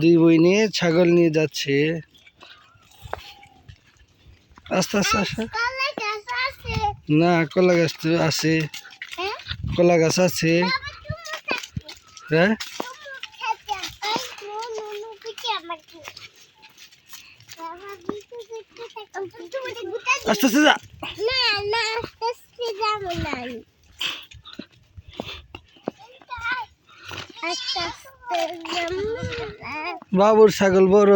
দুই বই নিয়ে ছাগল নিয়ে যাচ্ছে। আস্তে আস্তে আসে না, কলা গাছ তো আছে। কলা গাছ আছে। হ্যাঁ? আস্তে আস্তে যা। না না, আস্তে যাব না আমি। আস্তে আস্তে যাব না। বাবুর ছাগল বড়।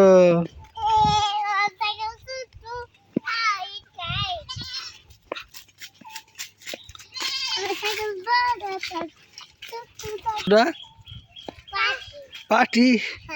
এ,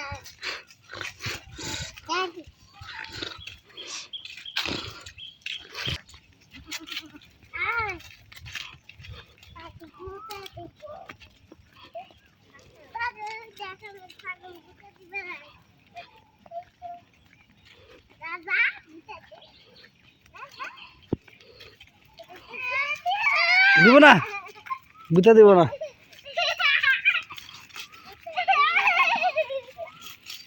দিব না? গুতা দিব না।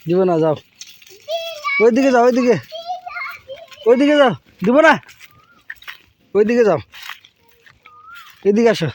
দিব না, যাও। ওইদিকে যাও, ওইদিকে। ওইদিকে যাও। দিব না? ওইদিকে যাও। এদিকে আসো।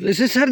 This is sir